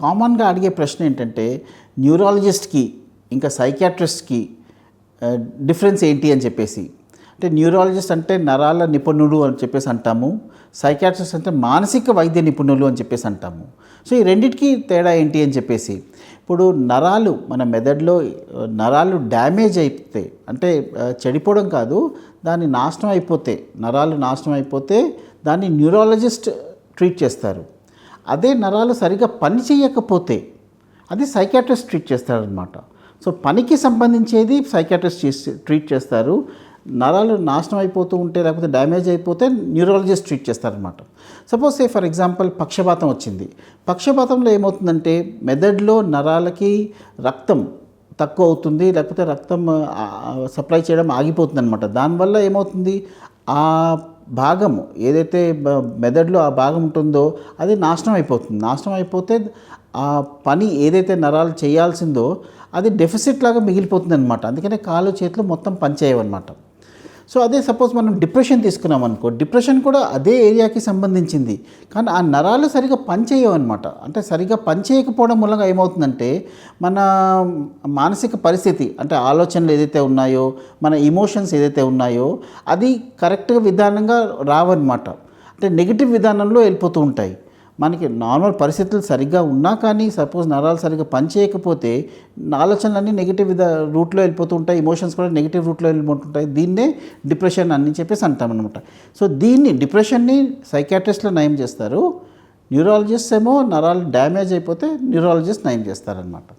కామన్గా అడిగే ప్రశ్న ఏంటంటే న్యూరాలజిస్ట్కి ఇంకా సైకాట్రిస్ట్కి డిఫరెన్స్ ఏంటి అని చెప్పేసి. అంటే న్యూరాలజిస్ట్ అంటే నరాల నిపుణుడు అని చెప్పేసి అంటాము. సైకాట్రిస్ట్ అంటే మానసిక వైద్య నిపుణులు అని చెప్పేసి అంటాము. సో ఈ రెండింటికి తేడా ఏంటి అని చెప్పేసి. ఇప్పుడు నరాలు మన మెదడులో నరాలు డ్యామేజ్ అయిపోతే అంటే చెడిపోవడం కాదు దాన్ని నాశనం అయిపోతే నరాలు నాశనం అయిపోతే దాన్ని న్యూరాలజిస్ట్ ట్రీట్ చేస్తారు. అదే నరాలు సరిగా పని చేయకపోతే అది సైకాట్రిస్ట్ ట్రీట్ చేస్తారనమాట సో పనికి సంబంధించేది సైకాట్రిస్ట్ ట్రీట్ చేస్తారు. నరాలు నాశనం అయిపోతూ ఉంటే లేకపోతే డ్యామేజ్ అయిపోతే న్యూరాలజిస్ట్ ట్రీట్ చేస్తారనమాట సపోజ్ సే ఫర్ ఎగ్జాంపుల్ పక్షపాతం వచ్చింది. పక్షపాతంలో ఏమవుతుందంటే మెదడులో నరాలకి రక్తం తక్కువ అవుతుంది లేకపోతే రక్తం సప్లై చేయడం ఆగిపోతుంది అనమాట దానివల్ల ఏమవుతుంది? ఆ భాగము ఏదైతే మెదడులో ఆ భాగం ఉంటుందో అది నాశనం అయిపోతుంది. నాశనం అయిపోతే ఆ పని ఏదైతే నరాలు చేయాల్సిందో అది డెఫిసిట్ లాగా మిగిలిపోతుంది అనమాట అందుకనే కాళ్ళు చేతులు మొత్తం పనిచేయవన్నమాట. సో అదే సపోజ్ మనం డిప్రెషన్ తీసుకున్నాం అనుకో డిప్రెషన్ కూడా అదే ఏరియాకి సంబంధించింది. కానీ ఆ నరాలు సరిగా పనిచేయవు అనమాట అంటే సరిగా పనిచేయకపోవడం మూలంగా ఏమవుతుందంటే మన మానసిక పరిస్థితి అంటే ఆలోచనలు ఏదైతే ఉన్నాయో మన ఇమోషన్స్ ఏదైతే ఉన్నాయో అది కరెక్ట్గా విధానంగా రావన్నమాట. అంటే నెగిటివ్ విధానంలో వెళ్ళిపోతూ ఉంటాయి. మనకి నార్మల్ పరిస్థితులు సరిగ్గా ఉన్నా కానీ సపోజ్ నరాలు సరిగ్గా పనిచేయకపోతే ఆలోచనలన్నీ నెగిటివ్ విధ రూట్లో వెళ్ళిపోతూ ఉంటాయి ఇమోషన్స్ కూడా నెగిటివ్ రూట్లో వెళ్ళిపోతుంటాయి. దీన్నే డిప్రెషన్ అని చెప్పేసి అంటాం అనమాట సో దీన్ని డిప్రెషన్ని సైకాట్రిస్ట్లో నయం చేస్తారు న్యూరాలజిస్ట్ ఏమో నరాలు డ్యామేజ్ అయిపోతే న్యూరాలజిస్ట్ నయం చేస్తారనమాట